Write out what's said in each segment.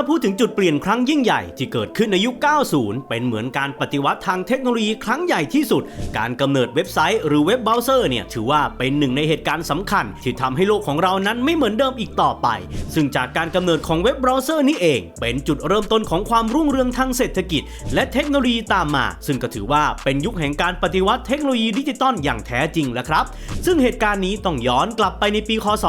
ถ้าพูดถึงจุดเปลี่ยนครั้งยิ่งใหญ่ที่เกิดขึ้นในยุค 90 เป็นเหมือนการปฏิวัติทางเทคโนโลยีครั้งใหญ่ที่สุด การกำเนิดเว็บไซต์หรือเว็บเบราว์เซอร์เนี่ยถือว่าเป็นหนึ่งในเหตุการณ์สำคัญ ที่ทำให้โลกของเรานั้นไม่เหมือนเดิมอีกต่อไป ซึ่งจากการกำเนิดของเว็บเบราว์เซอร์นี่เอง เป็นจุดเริ่มต้นของความรุ่งเรืองทางเศรษฐกิจ และเทคโนโลยีตามมา ซึ่งก็ถือว่าเป็นยุคแห่งการปฏิวัติเทคโนโลยีดิจิตอลอย่างแท้จริงแล้วครับ ซึ่งเหตุการณ์นี้ต้องย้อนกลับไปในปี คศ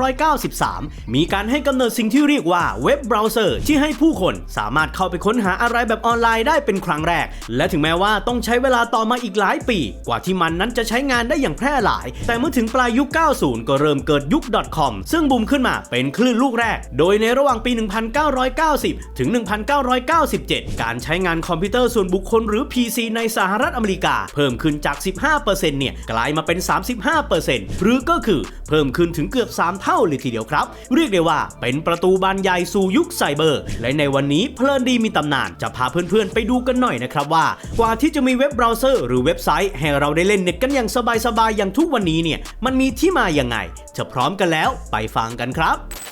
1993 มีการให้กำเนิดสิ่งที่เรียกว่าเว็บเบราว์เซอร์ ที่ให้ผู้คนสามารถเข้าไปค้นหาอะไรแบบออนไลน์ได้เป็นครั้งแรก และถึงแม้ว่าต้องใช้เวลาต่อมาอีกหลายปี กว่าที่มันนั้นจะใช้งานได้อย่างแพร่หลาย แต่เมื่อถึงปลายยุค 90 ก็เริ่มเกิดยุค .com ซึ่งบูมขึ้นมาเป็นคลื่นลูกแรก โดยในระหว่างปี 1990 ถึง 1997 การใช้งานคอมพิวเตอร์ส่วนบุคคลหรือ PC ในสหรัฐอเมริกา เพิ่มขึ้นจาก 15%เนี่ยกลายมาเป็น 35%หรือก็คือเพิ่มขึ้นถึงเกือบ 3 เท่าเลยทีเดียวครับ เรียกได้ว่าเป็นประตูบานใหญ่สู่ยุคไซเบอร์ และในวันนี้เพลินดีมีตำนานจะพาเพื่อนๆ ไปดูกันหน่อยนะครับว่า กว่าที่จะมีเว็บเบราว์เซอร์หรือเว็บไซต์ให้เราได้เล่นเน็ตกันอย่างสบายๆอย่างทุกวันนี้เนี่ยมันมีที่มาอย่างไงจะพร้อมกันแล้วไปฟังกันครับ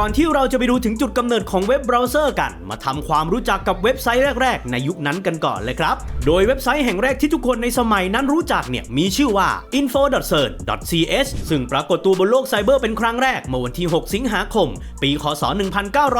ก่อนที่เราจะไปดูถึงจุดกำเนิดของเว็บเบราว์เซอร์กัน มาทำความรู้จักกับเว็บไซต์แรก ๆ ในยุคนั้นกันก่อนเลยครับ โดยเว็บไซต์แห่งแรกที่ทุกคนในสมัยนั้นรู้จักเนี่ยมีชื่อว่า info.cern.ch ซึ่งปรากฏตัวบนโลกไซเบอร์เป็นครั้งแรกเมื่อวันที่ 6 สิงหาคม ปีคศ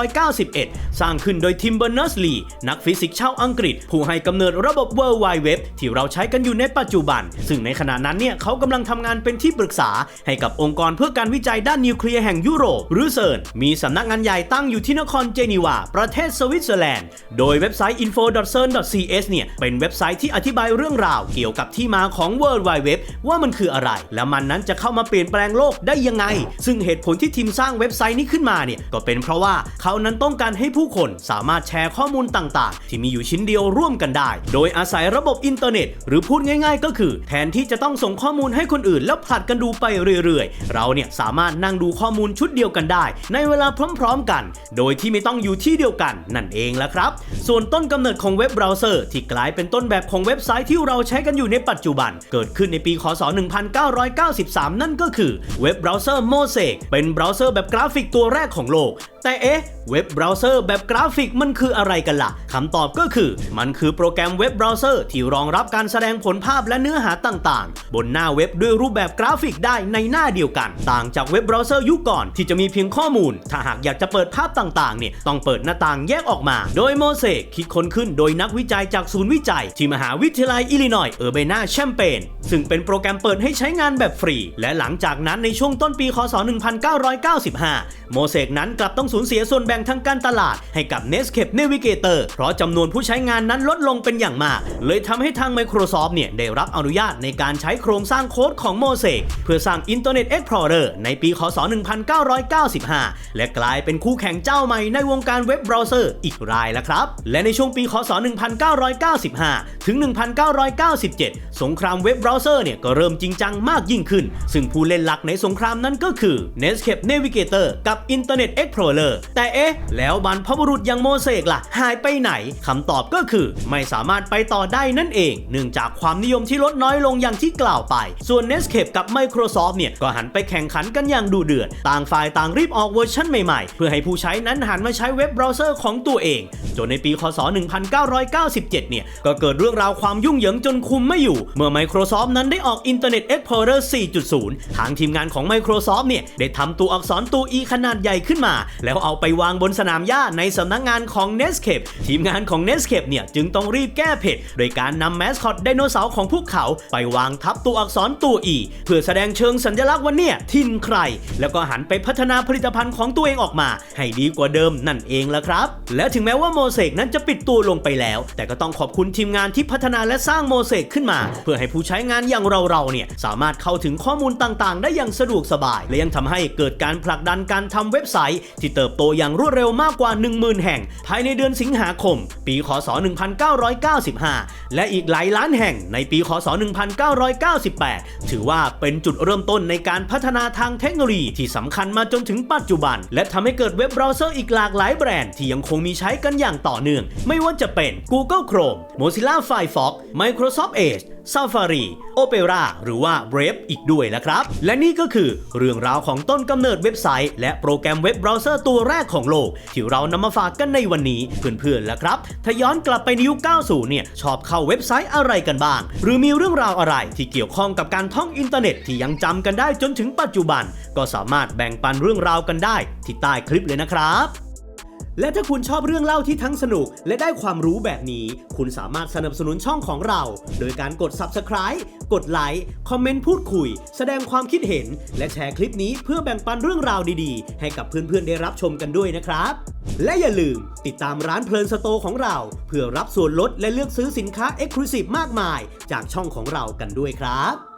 1991 สร้างขึ้นโดยทิมเบอร์เนอร์สลีนักฟิสิกส์ชาวอังกฤษ ผู้ให้กำเนิดระบบ World Wide Web ที่เราใช้กันอยู่ในปัจจุบัน ซึ่งในขณะนั้นเนี่ยเขากำลังทำงานเป็นที่ปรึกษา ให้กับองค์กรเพื่อการวิจัยด้านนิวเคลียร์แห่งยุโรปหรือเซิร์นมีีสำนักงานใหญ่ตั้งอยู่ที่นครเจนีวา ประเทศสวิตเซอร์แลนด์ โดยเว็บไซต์ info.cern.ch เนี่ย เป็นเว็บไซต์ที่อธิบายเรื่องราวเกี่ยวกับที่มาของ World Wide Web ว่ามันคืออะไร และมันนั้นจะเข้ามาเปลี่ยนแปลงโลกได้ยังไง ซึ่งเหตุผลที่ทีมสร้างเว็บไซต์นี้ขึ้นมาเนี่ย ก็เป็นเพราะว่าเขานั้นต้องการให้ผู้คนสามารถแชร์ข้อมูลต่างๆ ที่มีอยู่ชิ้นเดียวร่วมกันได้ โดยอาศัยระบบอินเทอร์เน็ต หรือพูดง่ายๆ ก็คือ แทนที่จะต้องส่งข้อมูลให้คนอื่น แล้วผลัดกันดูไปเรื่อยๆ เราเนี่ยสามารถนั่งดูข้อมูลชุดเดียวกันได้ ในเวลาพร้อมๆกัน โดยที่ไม่ต้องอยู่ที่เดียวกันนั่นเองละครับ ส่วนต้นกำเนิดของเว็บเบราว์เซอร์ที่กลายเป็นต้นแบบของเว็บไซต์ที่เราใช้กันอยู่ในปัจจุบัน เกิดขึ้นในปีคศ 1993 นั่นก็คือเว็บเบราว์เซอร์ Mosaic เป็นเบราว์เซอร์แบบกราฟิกตัวแรกของโลก แต่เอ๊ะเว็บเบราว์เซอร์แบบกราฟิกมันคืออะไรกันล่ะคำตอบก็คือมันคือโปรแกรมเว็บเบราว์เซอร์ที่รองรับการแสดงผลภาพและเนื้อหาต่างๆ บนหน้าเว็บด้วยรูปแบบกราฟิกได้ในหน้าเดียวกัน ต่างจากเว็บเบราว์เซอร์ยุคก่อนที่จะมีเพียงข้อมูลถ้าหากอยากจะเปิดภาพต่างๆเนี่ยต้องเปิดหน้าต่างแยกออกมา โดยโมเสกคิดค้นขึ้นโดยนักวิจัยจากศูนย์วิจัย ที่มหาวิทยาลัยอิลลินอยส์เออร์เบนาแชมเปญซึ่งเป็นโปรแกรมเปิดให้ใช้งานแบบฟรี และหลังจากนั้นในช่วงต้นปีคศ 1995 โมเสกนั้นกลับต้องสูญเสียส่วนแบ่งทางการตลาดให้กับ Netscape Navigator เพราะจำนวนผู้ใช้งานนั้นลดลงเป็นอย่างมาก เลยทำให้ทาง Microsoft เนี่ยได้รับอนุญาตในการใช้โครงสร้างโค้ดของโมเสกเพื่อสร้าง Internet Explorer ในปีคศ 1995และกลายเป็นคู่แข่งเจ้าใหม่ในวงการเว็บเบราว์เซอร์อีกรายแล้วครับ และในช่วงปีคศ 1995 ถึง 1997 สงครามเว็บเบราว์เซอร์เนี่ยก็เริ่มจริงจังมากยิ่งขึ้น ซึ่งผู้เล่นหลักในสงครามนั้นก็คือ Netscape Navigator กับ Internet Explorer แต่เอ๊ะ แล้วบรรพบุรุษอย่างโมเสกล่ะ หายไปไหนคำตอบก็คือไม่สามารถไปต่อได้นั่นเอง เนื่องจากความนิยมที่ลดน้อยลงอย่างที่กล่าวไป ส่วน Netscape กับ Microsoft เนี่ยก็หันไปแข่งขันกันอย่างดูเดือด ต่างฝ่ายต่างรีบออกเวอร์ชันใหม่ๆ เพื่อให้ผู้ใช้นั้นหันมาใช้เว็บเบราว์เซอร์ของตัวเอง จนในปี คศ 1997 เนี่ย ก็เกิดเรื่องราวความยุ่งเหยิงจนคุมไม่อยู่ เมื่อ Microsoft นั้นได้ออก Internet Explorer 4.0 ทางทีมงานของ Microsoft เนี่ย ได้ทำตัวอักษรตัว E ขนาดใหญ่ขึ้นมา แล้วเอาไปวางบนสนามหญ้าในสำนักงานของ Netscape ทีมงานของ Netscape เนี่ยจึงต้องรีบแก้เผ็ดโดยการนำแมสคอตไดโนเสาร์ของพวกเขา ไปวางทับตัวอักษรตัว E เพื่อแสดงเชิงสัญลักษณ์ว่าเนี่ยทินใคร แล้วก็หันไปพัฒนาผลิตภัณฑ์ของของตัวเองออกมา ให้ดีกว่าเดิมนั่นเองละครับ และถึงแม้ว่าโมเสกนั้นจะปิดตัวลงไปแล้ว แต่ก็ต้องขอบคุณทีมงานที่พัฒนาและสร้างโมเสกขึ้นมา เพื่อให้ผู้ใช้งานอย่างเราๆเนี่ยสามารถเข้าถึงข้อมูลต่างๆ ได้อย่างสะดวกสบาย และยังทำให้เกิดการผลักดันการทำเว็บไซต์ ที่เติบโตอย่างรวดเร็วมากกว่า 10,000 แห่ง ภายในเดือนสิงหาคม ปีคศ 1995 และอีกหลายล้านแห่งในปีคศ 1998 ถือว่าเป็นจุดเริ่มต้นในการพัฒนาทางเทคโนโลยีที่สำคัญมาจนถึงปัจจุบันและทำให้เกิดเว็บเบราว์เซอร์อีกหลากหลายแบรนด์ที่ยังคงมีใช้กันอย่างต่อเนื่อง ไม่ว่าจะเป็น Google Chrome Mozilla Firefox Microsoft Edge Safari Opera หรือว่า Brave อีกด้วยละครับ และนี่ก็คือเรื่องราวของต้นกำเนิดเว็บไซต์ และโปรแกรมเว็บเบราว์เซอร์ตัวแรกของโลก ที่เรานำมาฝากกันในวันนี้เพื่อนๆละครับ ถ้าย้อนกลับไปในยุค 90 เนี่ย ชอบเข้าเว็บไซต์อะไรกันบ้าง หรือมีเรื่องราวอะไรที่เกี่ยวข้องกับการท่องอินเทอร์เน็ตที่ยังจำกันได้จนถึงปัจจุบัน ก็สามารถแบ่งปันเรื่องราวกันได้ที่ใต้คลิปเลยนะครับ และถ้าคุณชอบเรื่องเล่าที่ทั้งสนุก และได้ความรู้แบบนี้ คุณสามารถสนับสนุนช่องของเรา โดยการกด Subscribe กดไลค์คอมเมนต์พูดคุย แสดงความคิดเห็น และแชร์คลิปนี้เพื่อแบ่งปันเรื่องราวดีๆ ให้กับเพื่อนๆได้รับชมกันด้วยนะครับ และอย่าลืมติดตามร้านเพลินสโตของเรา เพื่อรับส่วนลดและเลือกซื้อสินค้า e x c l u s i v e มากมาย จากช่องของเรากันด้วยครับ